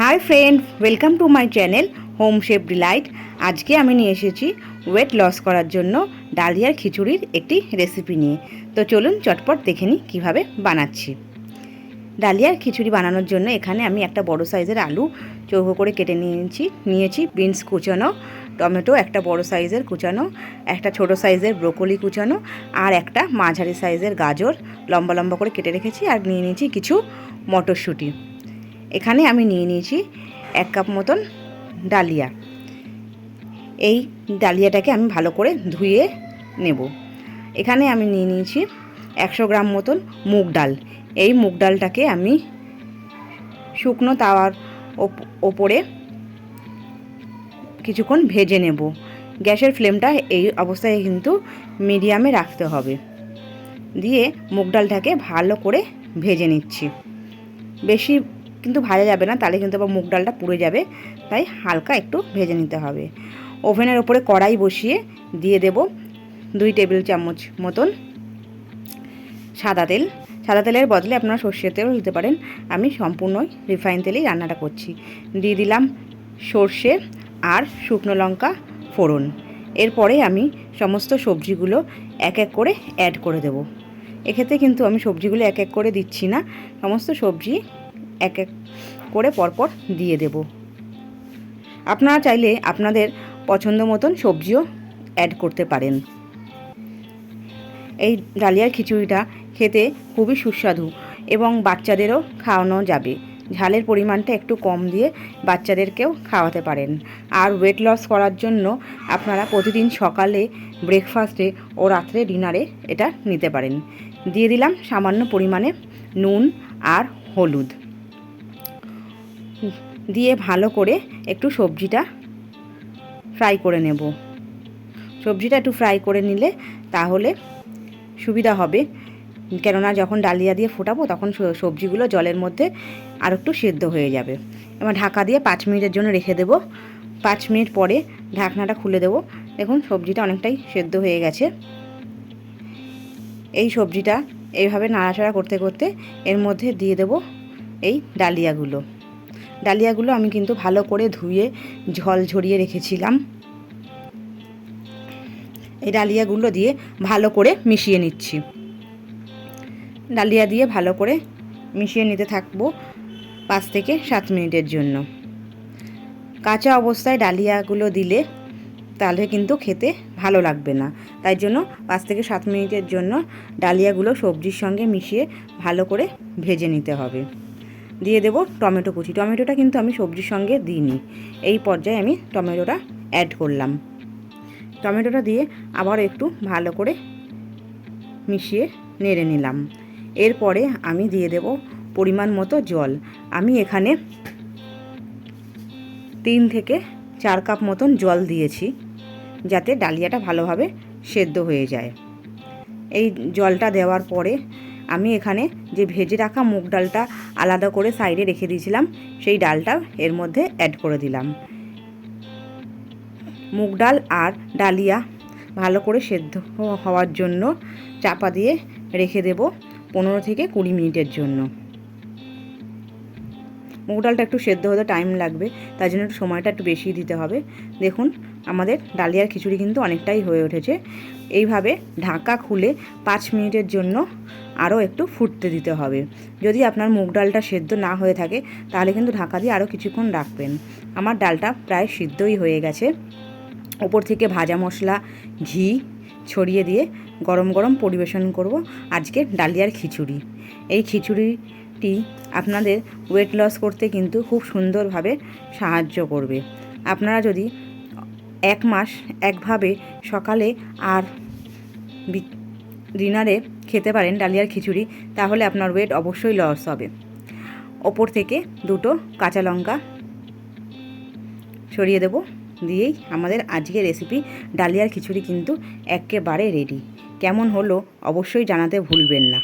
Hi friend welcome to my channel Home Shape Delight আজকে আমি নিয়ে এসেছি ওয়েট লস করার জন্য ডালিয়ার খিচুড়ির একটি রেসিপি নিয়ে। তো চলুন চটপট দেখে নিই কীভাবে বানাচ্ছি। ডালিয়ার খিচুড়ি বানানোর জন্য এখানে আমি একটা বড় সাইজের আলু চৌকো করে কেটে নিয়েছি নিয়েছি বিনস কুচানো, টমেটো একটা বড় সাইজের কুচানো, একটা ছোট সাইজের ব্রোকলি কুচানো আর একটা মাঝারি সাইজের গাজর লম্বা লম্বা করে কেটে রেখেছি আর নিয়ে নিয়েছি কিছু মটরশুঁটি। এখানে আমি নিয়ে নিয়েছি এক কাপ মতন ডালিয়া। এই ডালিয়াটাকে আমি ভালো করে ধুয়ে নেব। এখানে আমি নিয়ে নিয়েছি একশো গ্রাম মতন মুগ ডাল। এই মুগ ডালটাকে আমি শুকনো তাওয়ার ওপ- ওপরে কিছুক্ষণ ভেজে নেব। গ্যাসের ফ্লেমটা এই অবস্থায় কিন্তু মিডিয়ামে রাখতে হবে। দিয়ে মুগ ডালটাকে ভালো করে ভেজে নিচ্ছি। বেশি কিন্তু ভাজা যাবে না, তাহলে কিন্তু আবার মুগ ডালটা পুড়ে যাবে। তাই হালকা একটু ভেজে নিতে হবে। ওভেনের ওপরে কড়াই বসিয়ে দিয়ে দেব দুই টেবিল চামচ মতন সাদা তেল। সাদা তেলের বদলে আপনারা সর্ষের তেলও দিতে পারেন। আমি সম্পূর্ণ রিফাইন তেলেই রান্নাটা করছি। দিয়ে দিলাম সর্ষে আর শুকনো লঙ্কা ফোড়ন। এরপরে আমি সমস্ত সবজিগুলো এক এক করে অ্যাড করে দেব। এক্ষেত্রে কিন্তু আমি সবজিগুলো এক এক করে দিচ্ছি না। সমস্ত সবজি এক এক করে পরপর দিয়ে দেব। আপনারা চাইলে আপনাদের পছন্দ মতন সবজিও অ্যাড করতে পারেন। এই ডালিয়ার খিচুড়িটা খেতে খুবই সুস্বাদু এবং বাচ্চাদেরও খাওয়ানো যাবে। ঝালের পরিমাণটা একটু কম দিয়ে বাচ্চাদেরকেও খাওয়াতে পারেন। আর ওয়েট লস করার জন্য আপনারা প্রতিদিন সকালে ব্রেকফাস্টে ও রাত্রে ডিনারে এটা নিতে পারেন। দিয়ে দিলাম সামান্য পরিমাণে নুন আর হলুদ। দিয়ে ভালো করে একটু সবজিটা ফ্রাই করে নেব। সবজিটা একটু ফ্রাই করে নিলে তাহলে সুবিধা হবে। কেননা যখন ডালিয়া দিয়ে ফোটাবো তখন সবজিগুলো জলের মধ্যে আর একটু সেদ্ধ হয়ে যাবে। এবার ঢাকা দিয়ে পাঁচ মিনিটের জন্য রেখে দেব। পাঁচ মিনিট পরে ঢাকনাটা খুলে দেব। দেখুন সবজিটা অনেকটাই সেদ্ধ হয়ে গেছে। এই সবজিটা এইভাবে নাড়াচাড়া করতে করতে এর মধ্যে দিয়ে দেব এই ডালিয়াগুলো। ডালিয়াগুলো আমি কিন্তু ভালো করে ধুয়ে ঝল ঝরিয়ে রেখেছিলাম। এই ডালিয়াগুলো দিয়ে ভালো করে মিশিয়ে নিচ্ছি। ডালিয়া দিয়ে ভালো করে মিশিয়ে নিতে থাকব পাঁচ থেকে সাত মিনিটের জন্য। কাঁচা অবস্থায় ডালিয়াগুলো দিলে তাহলে কিন্তু খেতে ভালো লাগবে না। তাই জন্য পাঁচ থেকে সাত মিনিটের জন্য ডালিয়াগুলো সবজির সঙ্গে মিশিয়ে ভালো করে ভেজে নিতে হবে। দিয়ে দেব টমেটো কুচি। টমেটোটা কিন্তু আমি সবজির সঙ্গে দিইনি। এই পর্যায়ে আমি টমেটোটা অ্যাড করলাম। টমেটোটা দিয়ে আবার একটু ভালো করে মিশিয়ে নেড়ে নিলাম। এরপরে আমি দিয়ে দেব পরিমাণ মতো জল। আমি এখানে তিন থেকে চার কাপ মতন জল দিয়েছি, যাতে ডালিয়াটা ভালোভাবে সেদ্ধ হয়ে যায়। এই জলটা দেওয়ার পরে আমি এখানে যে ভেজে রাখা মুগ ডালটা আলাদা করে সাইডে রেখে দিয়েছিলাম, সেই ডালটা এর মধ্যে অ্যাড করে দিলাম। মুগ ডাল আর ডালিয়া ভালো করে সেদ্ধ হওয়ার জন্য চাপা দিয়ে রেখে দেব পনেরো থেকে কুড়ি মিনিটের জন্য। মুগ ডালটা একটু সেদ্ধ হতে টাইম লাগবে তাই জন্য একটু সময়টা একটু বেশি দিতে হবে। দেখুন আমাদের ডালিয়ার খিচুড়ি কিন্তু অনেকটাই হয়ে উঠেছে। এইভাবে ঢাকা খুলে পাঁচ মিনিটের জন্য আরও একটু ফুটতে দিতে হবে। যদি আপনার মুগ ডালটা সেদ্ধ না হয়ে থাকে, তাহলে কিন্তু ঢাকা দিয়ে আরও কিছুক্ষণ রাখবেন। আমার ডালটা প্রায় সিদ্ধই হয়ে গেছে। ওপর থেকে ভাজা মশলা, ঘি ছড়িয়ে দিয়ে গরম গরম পরিবেশন করব আজকে ডালিয়ার খিচুড়ি। এই খিচুড়িটি আপনাদের ওয়েট লস করতে কিন্তু খুব সুন্দরভাবে সাহায্য করবে। আপনারা যদি এক মাস একভাবে সকালে আর ডিনারে খেতে পারেন ডালিয়ার খিচুড়ি, তাহলে আপনার ওয়েট অবশ্যই লস হবে। ওপর থেকে দুটো কাঁচা লঙ্কা সরিয়ে দেব, দিয়েই আমাদের আজকের রেসিপি ডালিয়ার খিচুড়ি কিন্তু একেবারে রেডি কেমন হলো অবশ্যই জানাতে ভুলবেন না।